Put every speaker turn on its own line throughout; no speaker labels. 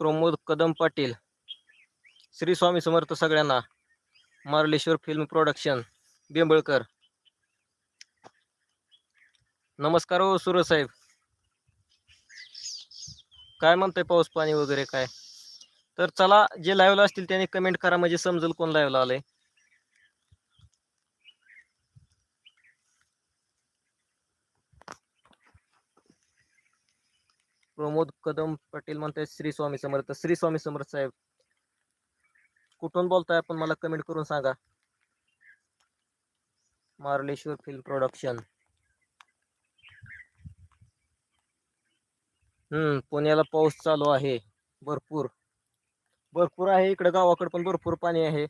प्रमोद कदम पाटील श्री स्वामी समर्थ सगळ्यांना Marleshwar film production बेंबळकर. नमस्कार हो सुरज साहेब. काय म्हणतंय पाऊस पाणी वगैरे काय? तर चला जे लाईव्हला असतील त्यांनी कमेंट करा म्हणजे समजेल कोण लाईव्हला आलंय. प्रमोद कदम पाटील म्हणताय श्री स्वामी समर्थ. श्री स्वामी समर्थ साहेब कुठून बोलताय आपण? मला कमेंट करून सांगा. मार्लेश्वर फिल्म प्रोडक्शन हम्म पुण्याला पाऊस चालू आहे भरपूर. भरपूर आहे इकडं गावाकडे पण भरपूर पाणी आहे.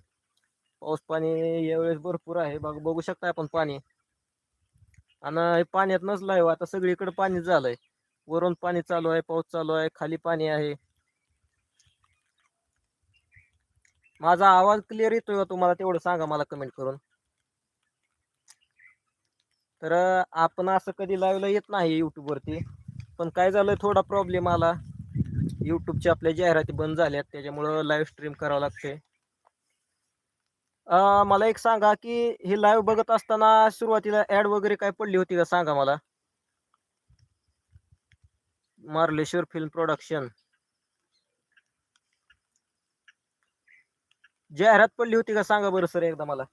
पाऊस पाणी यावेळेस भरपूर आहे. बघ बघू शकता आपण पाणी. आणि पाण्यात पाण्यातनच लाईव हो, आता सगळीकडे पाणी झालंय. वरून पाणी चालू आहे पाऊस चालू आहे खाली पाणी आहे. माझा आवाज क्लिअर येतोय का तुम्हाला? तेवढं सांगा मला कमेंट करून. तर आपण असं कधी लाईव्हला येत नाही YouTube वरती पण काय झालं थोडा प्रॉब्लेम आला. यूट्यूबच्या आपल्या जाहिराती बंद झाल्यात त्याच्यामुळं लाईव्ह स्ट्रीम करावं लागते मला एक सांगा की हे लाईव्ह बघत असताना सुरुवातीला ऍड वगैरे काय पडली होती का? सांगा मला. मार्लेश्वर फिल्म प्रोडक्शन जाहिरात पडली होती का? सांगा बरं सर एकदा मला.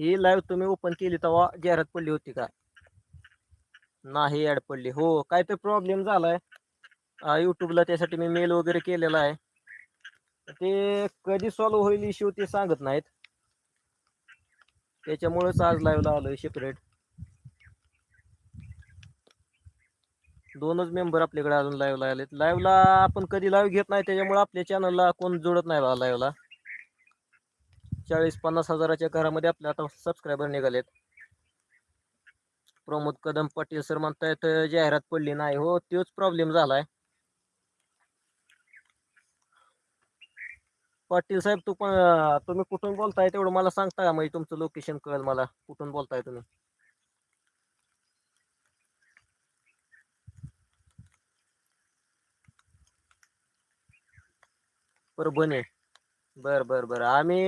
ही लाईव्ह तुम्ही ओपन केली तेव्हा जाहिरात पडली होती का? नाही ऍड पडली. हो काय तर प्रॉब्लेम झालाय युट्यूबला त्यासाठी मी मेल वगैरे केलेला आहे. ते कधी सॉल्व्ह होईल इश्यू ते सांगत नाहीत. त्याच्यामुळेच आज लाईव्हला आलोय सेपरेट दोनच मेंबर आपल्याकडे अजून लाईव्हला आलेत. लाईव्हला आपण कधी लाईव्ह घेत नाही त्याच्यामुळे आपल्या चॅनलला कोण जोडत नाही बा लाईव्हला चाळीस पन्नास हजाराच्या घरामध्ये आपले आता सबस्क्रायबर निघालेत. प्रमोद कदम पाटील सर म्हणतायत जाहिरात पडली नाही. हो तोच प्रॉब्लेम झालाय. पाटील साहेब तू पण तुम्ही कुठून बोलताय तेवढं मला सांगता का? म्हणजे तुमचं लोकेशन कळेल मला. कुठून बोलताय तुम्ही? परभणी बर बर बर आम्ही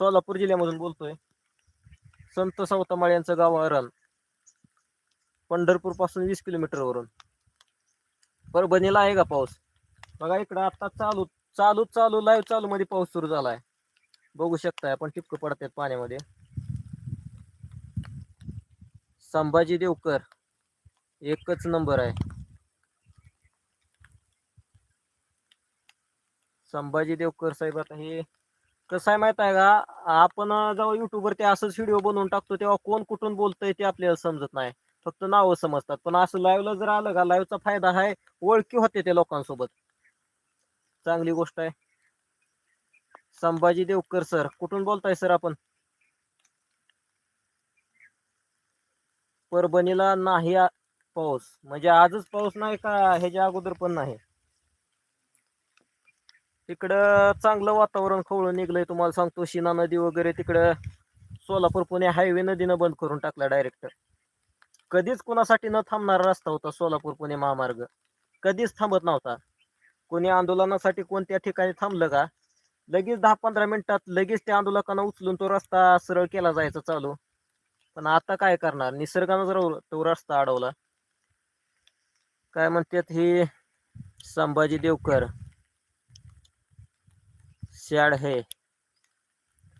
सोलापूर जिल्ह्यामधून बोलतोय. संत सावतामाळ यांचं गाव अरण पंढरपूरपासून वीस किलोमीटर वरून. परभणीला आहे का पाऊस? बघा इकडं आता चालू चालू चालू लाईव्ह चालू मध्ये पाऊस सुरू झालाय. बघू शकताय आपण टिपकं पडतात पाण्यामध्ये. संभाजी देवकर एकच नंबर आहे. संभाजी देवकर साहेब आता हे कसं आहे माहीत आहे का? आपण जेव्हा युट्यूब ते असंच व्हिडिओ बनवून टाकतो तेव्हा कोण कुठून बोलतंय ते आपल्याला समजत नाही. फक्त नावं समजतात. पण असं लाईव्हला जर आलं का लाईव्हचा फायदा आहे ओळखी होते त्या लोकांसोबत. चांगली गोष्ट आहे. संभाजी देवकर सर कुठून बोलताय सर आपण? परभणीला नाही पाऊस. म्हणजे आजच पाऊस नाही का? ह्याच्या अगोदर पण नाही. तिकडं चांगलं वातावरण खवळून निघलंय तुम्हाला सांगतो शिना नदी वगैरे तिकडं सोलापूर पुणे हायवे नदीनं बंद करून टाकला डायरेक्ट कधीच कुणासाठी न थांबणारा रस्ता होता सोलापूर पुणे महामार्ग. कधीच थांबत नव्हता. कोणी आंदोलनासाठी कोणत्या ठिकाणी थांबलं का? लगेच दहा पंधरा मिनिटात लगेच त्या आंदोलकांना उचलून तो रस्ता सरळ केला जायचा चालू. पण आता काय करणार? निसर्गानं जर तो रस्ता अडवला. काय म्हणतात ही? संभाजी देवकर. शॅड हे.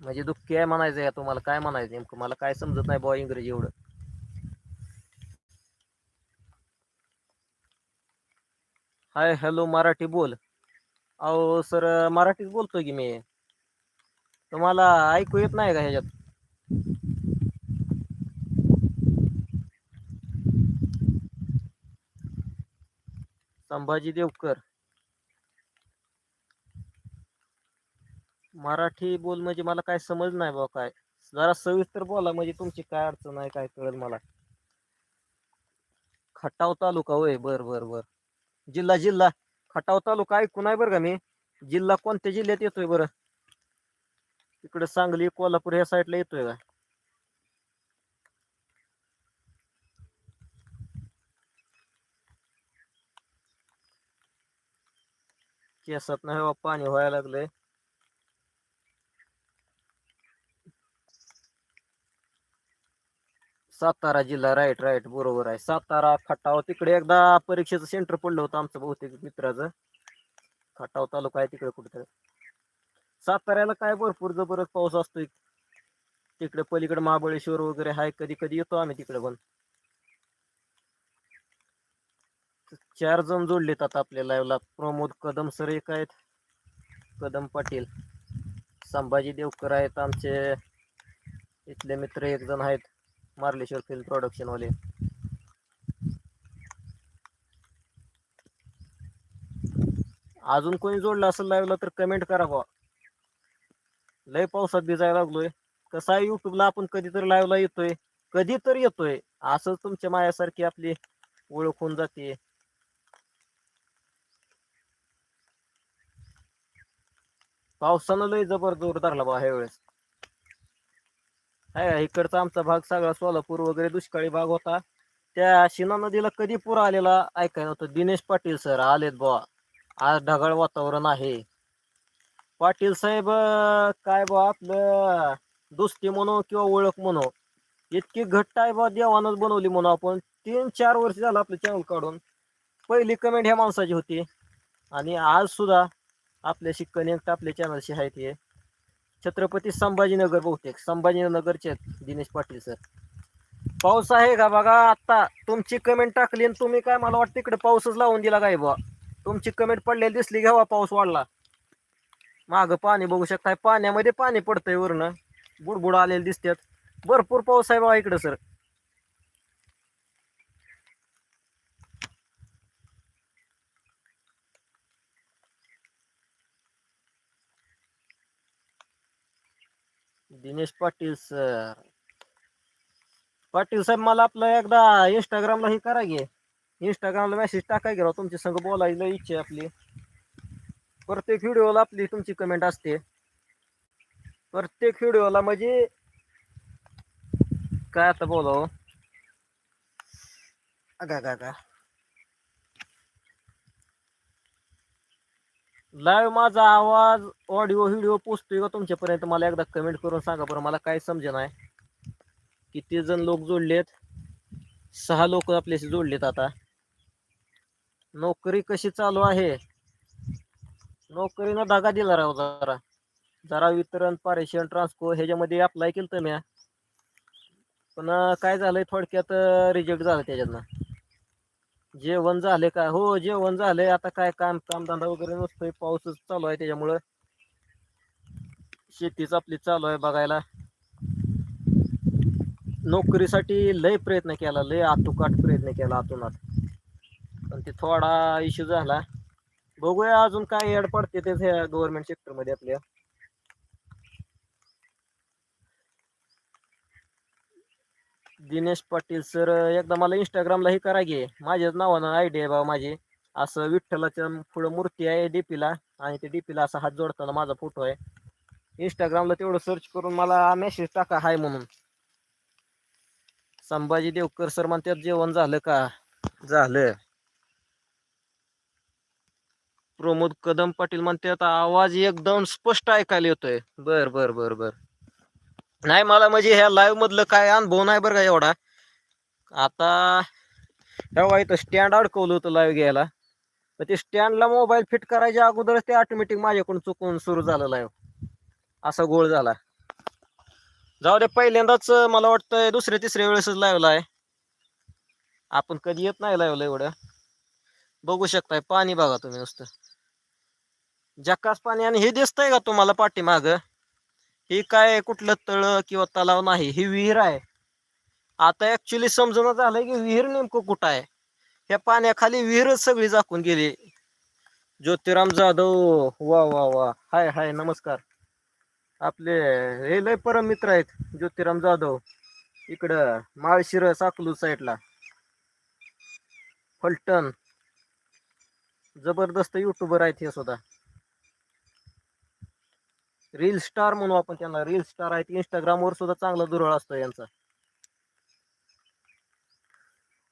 म्हणजे दुःखी आहे म्हणायचं या तुम्हाला. काय म्हणायचं नेमकं? मला काय समजत नाही बुवा इंग्रजी एवढं. हाय हॅलो मराठी बोल. अहो सर मराठीच बोलतोय की मी. तुम्हाला ऐकू येत नाही का ह्याच्यात? संभाजी देवकर. मराठी बोल म्हणजे मला काय समज नाही बाबा काय. जरा सविस्तर बोला म्हणजे तुमची काय अडचण आहे काय कळेल मला. खटाव तालुका होय बर बर बर. जिल्हा जिल्हा. खटाव तालुका ऐकून आहे बरं का मी. जिल्हा कोणत्या जिल्ह्यात येतोय बरं? इकडे सांगली कोल्हापूर ह्या साईडला येतोय का? केसात नाही पाणी व्हायला लागलंय. सातारा जिल्हा राईट राईट बरोबर आहे. सातारा खटाव तिकडे एकदा परीक्षेचं सेंटर पडलं होतं आमचं बहुतेक मित्राचं. खटाव तालुका आहे तिकडे कुठेतरी साताऱ्याला काय भरपूर जबरदस्त पाऊस असतोय. तिकडे पलीकडे महाबळेश्वर वगैरे आहे कधी कधी येतो आम्ही तिकडे पण. चार जण जोडलेत आता आपल्या लाईव्हला प्रमोद कदम सर एक आहेत. कदम पाटील. संभाजी देवकर आहेत आमचे. इथले मित्र एक जण आहेत. मार्लेश्वर फिल्म प्रोडक्शन वाले. अजून कोणी जोडलं असेल लाईव्हला तर कमेंट करा बा लय पावसात भिजायला लागलोय. कसं आहे युट्यूबला आपण कधीतरी लाईव्हला येतोय कधी तर येतोय असंच तुमच्या मायासारखी आपली ओळख होऊन जाते. पावसानं लय जबर जोर धरला बा ह्या वेळेस आहे इकडचा आमचा भाग सगळा सोलापूर वगैरे दुष्काळी भाग होता. त्या शिना नदीला कधी पूर आलेला ऐकायला होतं? दिनेश पाटील सर आलेत बुवा. आज ढगाळ वातावरण आहे. पाटील साहेब काय बा आपलं दोस्ती म्हणू किंवा ओळख म्हणू इतकी घट्ट आहे बा देवानच बनवली म्हणू आपण. तीन चार वर्ष झालं आपलं चॅनल काढून. पहिली कमेंट ह्या माणसाची होती. आणि आज सुद्धा आपल्याशी कनेक्ट आपल्या चॅनलशी आहे ते छत्रपती संभाजीनगर बहुतेक. संभाजीनगरचे आहेत दिनेश पाटील सर पाऊस आहे का बघा आत्ता? तुमची कमेंट टाकली आणि तुम्ही काय मला वाटतं इकडे पाऊसच लावून दिला काय बा तुमची कमेंट पडलेली दिसली घ्यावा पाऊस वाढला. माग पाणी बघू शकताय. पाण्यामध्ये पाणी पडतंय वरनं. बुडबुड आलेले दिसतात. भरपूर पाऊस आहे बघा इकडे सर दिनेश पाटील सर पाटील साहेब मला आपलं एकदा इंस्टाग्रामला हे करा घे इंस्टाग्रामला मेसेज टाकाय गेला तुमच्या संग बोलायला इच्छा आहे आपली. प्रत्येक व्हिडिओला आपली तुमची कमेंट असते. प्रत्येक व्हिडिओला म्हणजे काय आता बोलाव? अगा का लाईव्ह माझा आवाज ऑडिओ व्हिडिओ पोचतोय का तुमच्यापर्यंत? मला एकदा कमेंट करून सांगा बरं मला काय समजे नाही. किती जण लोक जोडलेत? सहा लोक आपल्याशी जोडलेत आता. नोकरी कशी चालू आहे? नोकरीनं धागा दिला राव जरा. जरा वितरण पारेषण ट्रान्सको ह्याच्यामध्ये अप्लाय केलं तर म्या. पण काय झालंय थोडक्यात रिजेक्ट झालं त्याच्यातनं. जेवण झाले का? हो जेवण झालंय आता काय काम कामधंदा वगैरे नसतोय. पाऊसच चालू आहे त्याच्यामुळं. शेतीच आपली चालू आहे बघायला. नोकरीसाठी लय प्रयत्न केला लय आतुकाट प्रयत्न केला आतूनात पण ते थोडा इश्यू झाला. बघूया अजून काय एड पडते ते गव्हर्नमेंट सेक्टरमध्ये आपल्या. दिनेश पाटील सर एकदा मला इंस्टाग्रामला हे करा घे माझ्याच नावानं आयडी आहे बाबा माझी. असं विठ्ठलाच्या पुढं मूर्ती आहे डीपीला आणि ते डीपीला असा हात जोडताना माझा फोटो आहे. इंस्टाग्रामला तेवढं सर्च करून मला मेसेज टाका हाय म्हणून. संभाजी देवकर सर म्हणतात जेवण झालं का? झालं. प्रमोद कदम पाटील म्हणतात आवाज एकदम स्पष्ट ऐकायला येतोय. बर बर बर बर. नाही मला म्हणजे ह्या लाईव्ह मधलं काय अनुभव नाही बरं का एवढा. आता तेव्हा इथं स्टँड अडकवलं होतं लाईव्ह घ्यायला. तर ते स्टँडला मोबाईल फिट करायच्या अगोदरच ते ऑटोमॅटिक माझ्याकडून चुकून सुरू झालं लाईव्ह असा गोळ झाला. जाऊ दे पहिल्यांदाच मला वाटतं दुसऱ्या तिसऱ्या वेळेसच लाईव्हला आहे. आपण कधी येत नाही लाईव्हला एवढं. बघू शकताय पाणी बघा तुम्ही नुसतं. जकास पाणी आणि हे दिसतंय का तुम्हाला पाठीमाग? हे काय कुठलं तळ किंवा तलाव नाही ही विहीर आहे. आता ऍक्च्युली समजून झालंय की विहीर नेमकं कुठं आहे. ह्या पाण्याखाली विहीरच सगळी झाकून गेली. ज्योतिराम जाधव वा वा वा. हाय हाय नमस्कार. आपले हे लय परम मित्र आहेत ज्योतिराम जाधव. इकडं माळशिर साकलू साईडला. फलटण. जबरदस्त युट्यूबर आहेत हे सुद्धा. रील स्टार म्हणू आपण त्यांना. रील स्टार आहेत. इंस्टाग्रामवर सुद्धा चांगला दुरळ असतो यांचा.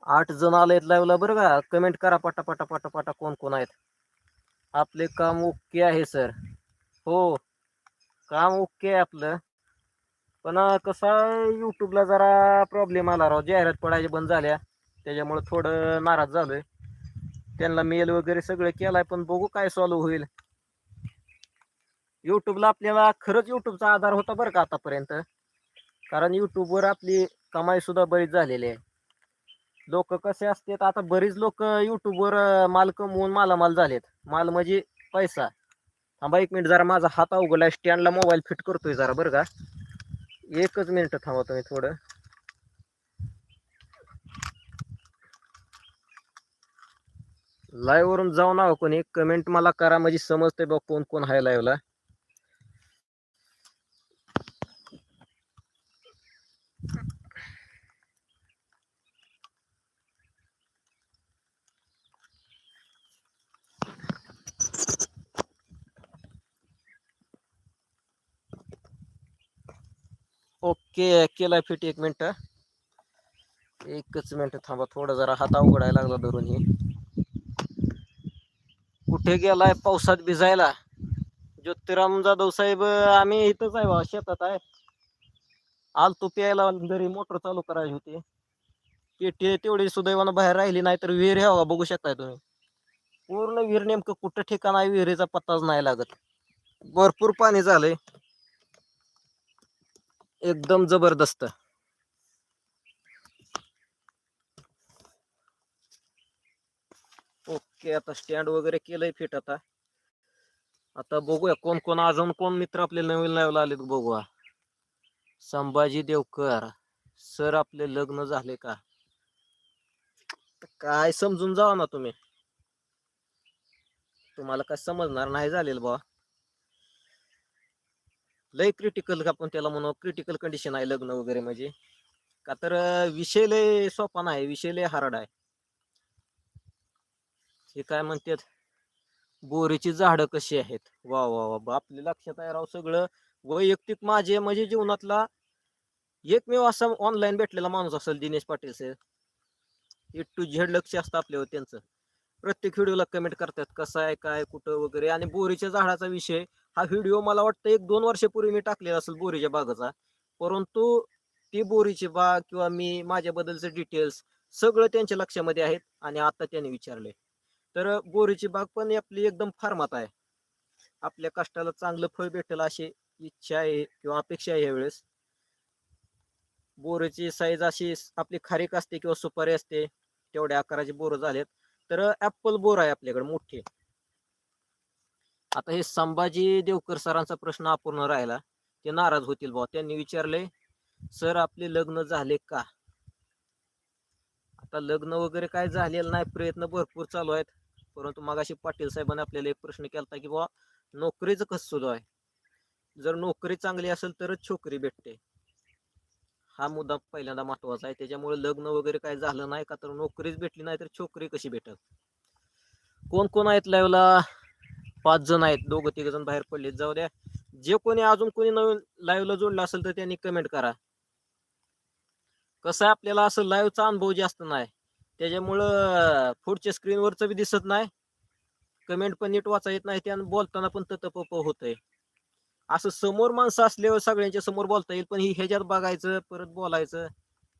आठ जण आलेत लाईव्हला बरं का? कमेंट करा पटा पटा पटा पटा कोण कोण आहेत. आपले काम ओके आहे सर हो. काम ओके आहे आपलं. पण कसा यूट्यूबला जरा प्रॉब्लेम आला राव. जाहिरात पडायच्या बंद झाल्या. त्याच्यामुळे थोडं नाराज झालोय. त्यांना मेल वगैरे सगळं केलाय. पण बघू काय सॉल्व्ह होईल. युट्यूबला आपल्याला खरंच युट्यूबचा आधार होता बरं का आतापर्यंत. कारण युट्यूबवर आपली कमाई सुद्धा बरीच झालेली आहे. लोक कसे असतात आता बरीच लोक युट्यूबवर माल कमवून मालामाल झालेत. माल म्हणजे पैसा. थांबा एक मिनिट जरा माझा हात अवघडला स्टँडला मोबाईल फिट करतोय जरा बरं का. एकच मिनिट थांबा तुम्ही थोडं. लाईव्ह वरून जाऊ ना कोणी. कमेंट मला करा म्हणजे समजते बघ कोण कोण आहे लाईव्हला के केलाय फिट एक मिनटं. एकच मिनटं थांबा थोडं जरा हात अवघडायला लागला धरून हे. कुठे गेलाय पावसात भिजायला? ज्योतिराम जाधव साहेब आम्ही इथंच आहे बा शेतात आहे. आलतो प्यायला घरी मोटर चालू करायची होती. पेटी तेवढी सुदैवानं बाहेर राहिली नाही तर विहीर ह्या बघू शकताय तुम्ही. पूर्ण विहीर नेमकं कुठं ठिकाण आहे विहिरीचा पत्ताच नाही लागत. भरपूर पाणी झालंय. एकदम जबरदस्त. ओके आता स्टँड वगैरे केलंय फिट आता. आता बघूया कोण कोण अजून कोण मित्र आपले नवीन लावला आलेत बघूया. संभाजी देवकर सर आपले लग्न झाले का? काय समजून जावा ना तुम्ही. तुम्हाला काय समजणार नाही झालेलं बा लय क्रिटिकल आपण त्याला म्हणू क्रिटिकल कंडिशन आहे लग्न वगैरे म्हणजे. का तर विषय लय सोपा नाही विषय लय हार्ड आहे. हे काय म्हणतात? बोरीची झाडं कशी आहेत? वा वा वा आपल्या लक्षात आहे राव सगळं. वैयक्तिक माझे म्हणजे जीवनातला एकमेव असा ऑनलाईन भेटलेला माणूस असेल Dinesh Patil sir A to Z लक्ष असतं आपल्यावर त्यांचं. प्रत्येक व्हिडिओला कमेंट करतात कसं आहे काय कुठं वगैरे. आणि बोरीच्या झाडाचा विषय हा व्हिडिओ मला वाटतं एक दोन वर्षापूर्वी मी टाकलेला असेल बोरीच्या बागाचा. परंतु ती बोरीची बाग किंवा मी माझ्याबद्दलचे डिटेल्स सगळं त्यांच्या लक्षामध्ये आहेत आणि आता त्यांनी विचारले. तर बोरीची बाग पण आपली एकदम फार्मात आहे. आपल्या कष्टाला चांगलं फळ भेटेल अशी इच्छा आहे किंवा अपेक्षा आहे यावेळेस बोरीची साईज अशी आपली खारीक असते किंवा सुपारी असते तेवढ्या आकाराचे बोरं झालेत. तर ऍपल बोर आहे आपल्याकडे मोठे. आता हे संभाजी देवकर सरांचा प्रश्न अपूर्ण राहिला. ते नाराज होतील भाऊ त्यांनी विचारले सर आपले लग्न झाले का? आता लग्न वगैरे काय झालेलं नाही. प्रयत्न भरपूर चालू आहेत. परंतु मगाशी पाटील साहेबांनी आपल्याला एक प्रश्न केला की बाबा नोकरीचं कसं सुरू आहे? जर नोकरी चांगली असेल तरच छोकरी भेटते. हा मुद्दा पहिल्यांदा महत्त्वाचा आहे. त्याच्यामुळे लग्न वगैरे काय झालं नाही का तर नोकरीच भेटली नाही तर छोकरी कशी भेटल? कोण कोण आहेत लाईव्हला पाच जण आहेत दोघं तिघ जण बाहेर पडले जाऊ द्या. जे कोणी अजून कोणी नवीन लाईव्हला जोडलं असेल तर त्यांनी कमेंट करा. कसं आहे आपल्याला असं लाईव्हचा अनुभव जास्त नाही. त्याच्यामुळं पुढच्या स्क्रीनवरचं बी दिसत नाही. कमेंट पण नीट वाचा येत नाही. त्यानं बोलताना पण ततपप होतंय. असं समोर माणसं असल्यावर सगळ्यांच्या समोर बोलता येईल पण ही ह्याच्यात बघायचं परत बोलायचं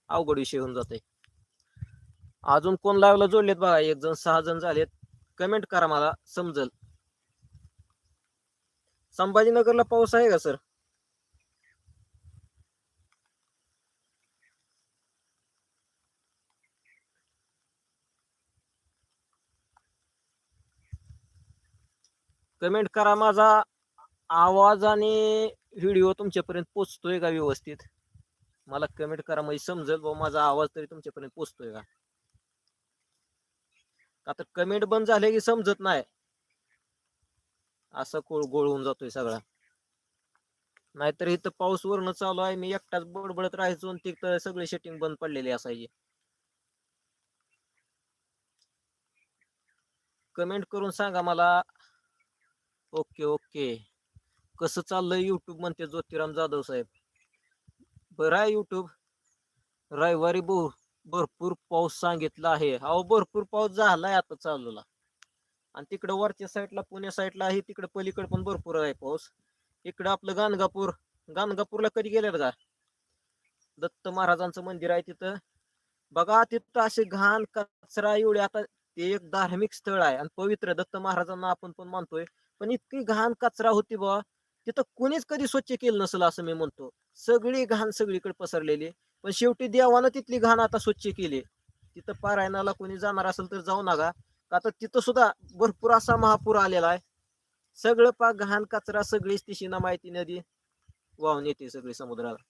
अवघड विषय होऊन जाते अजून कोण लाईव्हला जोडलेत बघा. एक जण सहा जण झालेत. कमेंट करा मला समजल. संभाजीनगरला पाऊस आहे का सर? कमेंट करा माझा आवाज आणि व्हिडिओ तुमच्यापर्यंत पोचतोय का व्यवस्थित? मला कमेंट करा म्हणजे समजेल व माझा आवाज तरी तुमच्यापर्यंत पोचतोय का? आता कमेंट बंद झाले की समजत नाही. असं कोळ गोळ होऊन जातोय सगळा. नाहीतर इथं पाऊस वरण चालू आहे मी एकटाच बडबडत राहायचो तिथं सगळी सेटिंग बंद पडलेली असायची. कमेंट करून सांगा मला. ओके ओके कसं चाललंय युट्यूब म्हणते ज्योतिराम जाधव साहेब. बरं आहे युट्यूब रविवारी भरपूर पाऊस सांगितला आहे. अहो भरपूर पाऊस झालाय आता चालूला. आणि तिकडं वरच्या साईडला पुण्या साईडला आहे तिकडं पलीकडे पण भरपूर आहे पाऊस. इकडं आपलं गाणगापूर गाणगापूरला कधी गेलेत का दत्त महाराजांचं मंदिर आहे तिथं. बघा तिथं असे घाण कचरा एवढे आता ते एक धार्मिक स्थळ आहे आणि पवित्र दत्त महाराजांना आपण पण मानतोय. पण इतकी घाण कचरा होती बा तिथं कोणीच कधी स्वच्छ केलं नसेल असं मी म्हणतो. सगळी घाण सगळीकडे पसरलेली. पण शेवटी देवानं तिथली घाण आता स्वच्छ केली. तिथं पारायणाला कोणी जाणार असेल तर जाऊ नका. आता तिथं सुद्धा भरपूर असा महापूर आलेला आहे. सगळं पा घाण कचरा सगळीच ती माहिती नदी वाहून येते सगळी समुद्राला.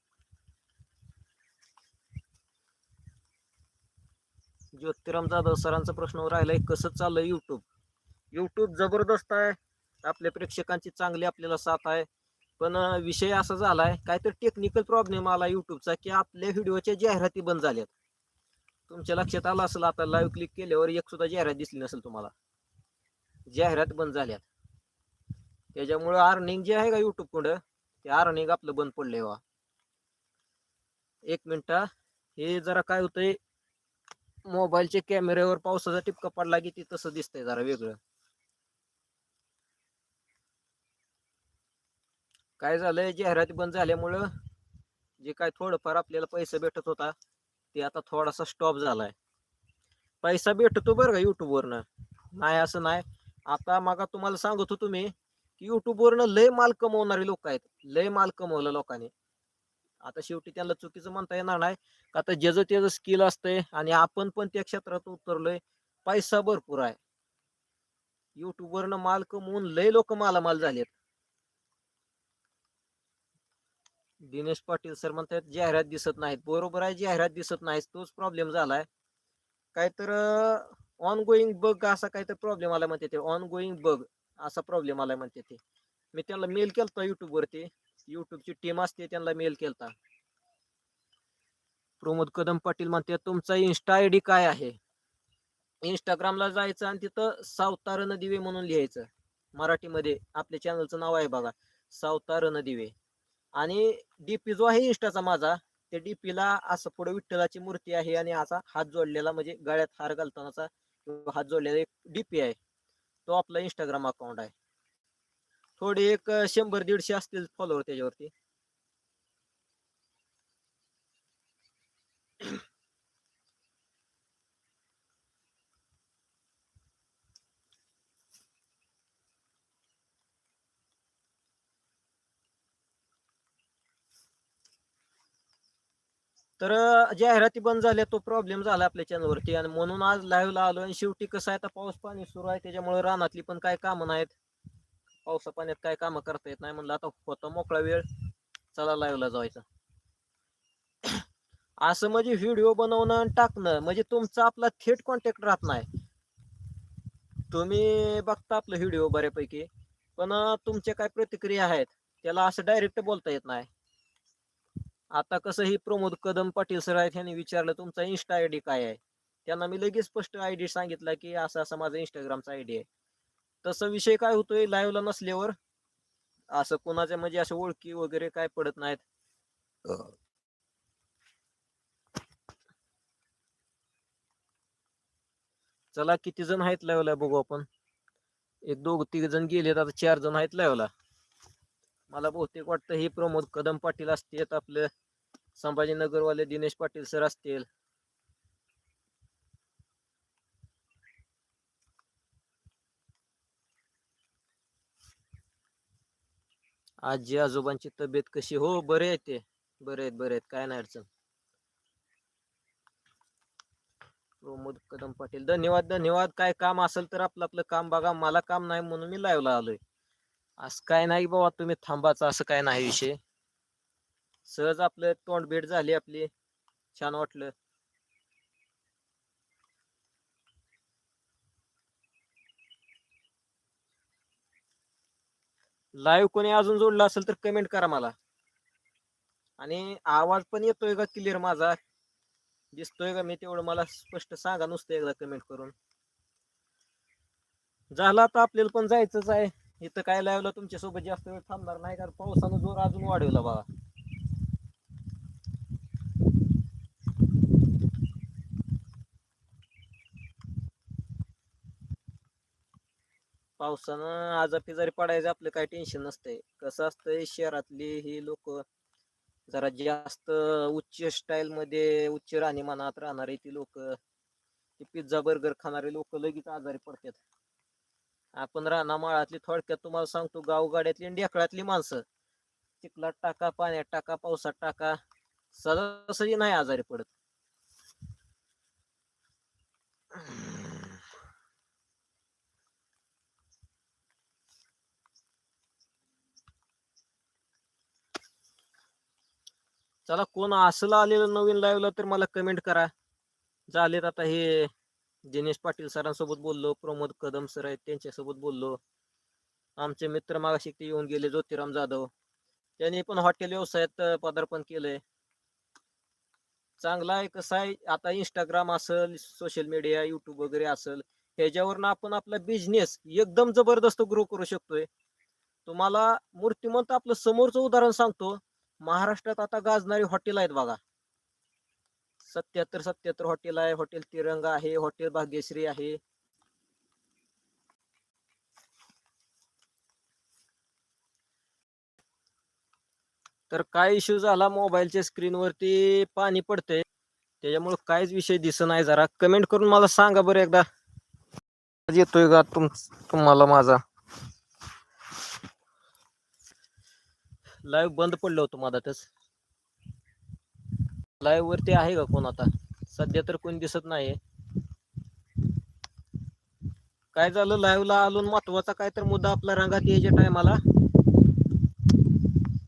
ज्योतिराम जाधव सरांचा प्रश्न राहिलाय कसं चाललंय युट्यूब युट्यूब जबरदस्त आहे. आपल्या प्रेक्षकांची चांगली आपल्याला साथ आहे. पण विषय असा झालाय काहीतरी टेक्निकल प्रॉब्लेम आला युट्यूबचा की आपल्या व्हिडिओच्या जाहिराती बंद झाल्यात. तुमच्या लक्षात आलं असेल आता लाईव्ह क्लिक केल्यावर एक सुद्धा जाहिरात दिसली नसेल तुम्हाला. जाहिरात बंद झाल्यात. त्याच्यामुळं अर्निंग जे आहे का युट्यूब पुढं ते अर्निंग आपलं बंद पडलंय वा एक मिनिट हे. जरा काय होतंय मोबाईलच्या कॅमेऱ्यावर पावसाचा टिपका पडला की ते तसं दिसतंय जरा वेगळं. काय झालंय जाहिराती बंद झाल्यामुळं जे काय थोडंफार आपल्याला पैसे भेटत होता ते आता थोडासा स्टॉप झालाय. पैसा भेटतो बरं का युट्यूबवरनं नाही असं नाही. आता मागा तुम्हाला सांगत होतो मी की युट्यूबवरनं लय माल कमवणारे लोक आहेत. लय माल कमवलं लोकांनी. आता शेवटी त्यांना चुकीचं म्हणता येणार नाही. का आता ज्याचं त्याचं स्किल असतंय आणि आपण पण त्या क्षेत्रात उतरलोय पैसा भरपूर आहे. युट्यूबवरनं माल कमवून लय लोक मालामाल झालेत. दिनेश पाटील सर म्हणतात जाहिरात दिसत नाहीत. बरोबर आहे जाहिरात दिसत नाहीत. तोच प्रॉब्लेम झालाय. काय तर ऑन गोईंग बग असा काहीतरी प्रॉब्लेम आला म्हणते ते. ऑन गोईंग बग असा प्रॉब्लेम आलाय म्हणते ते. मी त्यांना मेल केलता युट्यूबवरती युट्यूबची टीम असते त्यांना मेल केलता. प्रमोद कदम पाटील म्हणते तुमचा इन्स्टा आय डी काय आहे? इंस्टाग्रामला जायचं आणि तिथं सावतार दिवे म्हणून लिहायचं. मराठीमध्ये आपल्या चॅनलचं नाव आहे बघा. सावतार दिवे आणि डीपी जो आहे इंस्टाचा माझा त्या डीपीला असं पुढे विठ्ठलाची मूर्ती आहे आणि असा हात जोडलेला म्हणजे गळ्यात हार घालतानाचा हात जोडलेला एक डीपी आहे. तो आपला इंस्टाग्राम अकाउंट आहे. थोडे एक शंभर दीडशे असतील फॉलोअर त्याच्यावरती. तर जाहिराती बंद झाल्या तो प्रॉब्लेम झाला आपल्या चॅनलवरती आणि म्हणून आज लाईव्हला आलो आणि शेवटी कसं आहे आता पाऊस पाणी सुरू आहे. त्याच्यामुळे रानातली पण काय कामं नाहीत. पावसा पाण्यात काय कामं करता येत नाही म्हणलं. आता होता मोकळा वेळ. चला लाईव्हला जायचं असं म्हणजे व्हिडिओ बनवणं आणि टाकणं म्हणजे तुमचा आपला थेट कॉन्टॅक्ट राहत नाही. तुम्ही बघता आपलं व्हिडिओ बऱ्यापैकी. पण तुमचे तुमच्या काय प्रतिक्रिया आहेत त्याला असं डायरेक्ट बोलता येत नाही. आता कसं ही प्रमोद कदम पाटील सर आहेत यांनी विचारलं तुमचा इन्स्टा आय डी काय आहे? त्यांना मी लगेच स्पष्ट आय डी सांगितला की असं असं माझा इंस्टाग्रामचा आय डी आहे. तसं विषय काय होतोय? लाईव्हला नसल्यावर असं कोणाच्या म्हणजे असं ओळखी वगैरे काय पडत नाहीत. चला किती जण आहेत लाईव्हला बघू आपण. एक दोघ तिघ जण गेलेत आता चार जण आहेत लाईव्हला मला बहुतेक वाटतं हे प्रमोद कदम पाटील असतील आपलं संभाजीनगरवाले दिनेश पाटील सर असतील. आजी आजोबांची तब्येत कशी? हो बरे आहेत ते. बरे आहेत बरे आहेत. काय नाही अडचण. प्रमोद कदम पाटील. धन्यवाद धन्यवाद. काय काम असेल तर आपलं आपलं काम बघा. मला काम नाही म्हणून मी लाईव्हला आलोय. असं काय नाही बाबा तुम्ही थांबाचा असं काय नाही विषय. सहज आपलं तोंड भेट झाली आपली. छान वाटलं. लाईव्ह कोणी अजून जोडला असेल तर कमेंट करा मला. आणि आवाज पण येतोय का क्लिअर माझा? दिसतोय का मी तेवढं मला स्पष्ट सांगा नुसतं एकदा कमेंट करून. झालं आता आपल्याला पण जायचंच आहे. इथं काय लावलं तुमच्यासोबत जास्त वेळ थांबणार नाही कारण पावसानं जोर अजून वाढवला बघा. पावसानं आजारी जरी पडायचं आपलं काही टेन्शन नसतंय. कसं असतंय शहरातली ही लोक जरा जास्त उच्च स्टाईल मध्ये उच्च राहणीमानात राहणारी ती लोक ती पिझ्झा बर्गर खाणारे लोक लगेच आजारी पडतात. आपण रानामाळातली माळातली थोडक्यात तुम्हाला सांगतो गावगाड्यातली आणि ढेकळातली माणसं. चिखलात टाका पाण्यात टाका पावसात टाका. सहजासहजी नाही आजारी पडत. चला कोण असलं आलेलं नवीन लाईव्हला तर मला कमेंट करा. झालेत आता हे दिनेश पाटील सरांसोबत बोललो प्रमोद कदम सर आहेत त्यांच्यासोबत बोललो. आमचे मित्र मागाशी ते येऊन गेले ज्योतिराम जाधव. त्यांनी पण हॉटेल व्यवसायात पदार्पण केलंय. चांगला आहे कसं आहे आता इंस्टाग्राम असेल सोशल मीडिया युट्यूब वगैरे असेल ह्याच्यावरनं आपण आपला बिझनेस एकदम जबरदस्त ग्रो करू शकतोय. तुम्हाला मूर्तिमंत आपलं समोरचं उदाहरण सांगतो. महाराष्ट्रात आता गाजणारी हॉटेल आहेत बघा. सत्याहत्तर सत्याहत्तर हॉटेल आहे हॉटेल तिरंगा आहे हॉटेल भाग्यश्री आहे. तर काय इश्यू झाला मोबाईलच्या स्क्रीनवरती पाणी पडतंय. त्याच्यामुळे काहीच विषय दिसत नाही जरा. कमेंट करून मला सांगा बरं एकदा. येतोय का तुम तुम्हाला माझा? लाईव्ह बंद पडलं होतं मधातच लाईव्ह वरती आहे का कोण आता? सध्या तर कोण दिसत नाही काय झालं? लाईव्हला ला आलो महत्त्वाचा काय तर मुद्दा आपला रंगात यायच्या टायमाला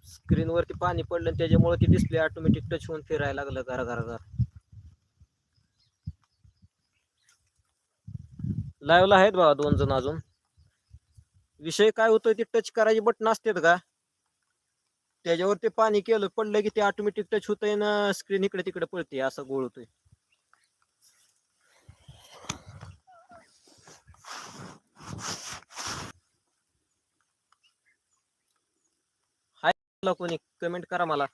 स्क्रीन वरती पाणी पडलं त्याच्यामुळे ती डिस्प्ले ऑटोमॅटिक टच होऊन फिरायला लागलं घरा घरा घर. लाईव्ह ला आहेत बाबा दोन जण अजून. विषय काय होतोय ते टच करायचे बटन असतात का? त्याच्यावर ते पाणी केलं पडलं की ते ऑटोमॅटिक टच होतंय ना स्क्रीन इकडे तिकडे पळते असं गोळ होतोय. हाय कोणी कमेंट करा मला.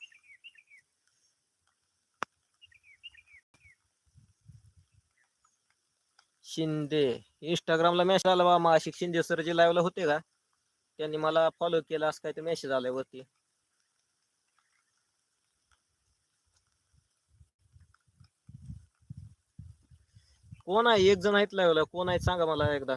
शिंदे इंस्टाग्रामला मेसेज आला बा माशिक शिंदे सर जे लाईव्हला होते का? त्यांनी मला फॉलो केला असं काय ते मेसेज आलाय वरती. कोण आहे? एक जण आहेत लाईव्हला कोण आहेत? सांगा मला एकदा.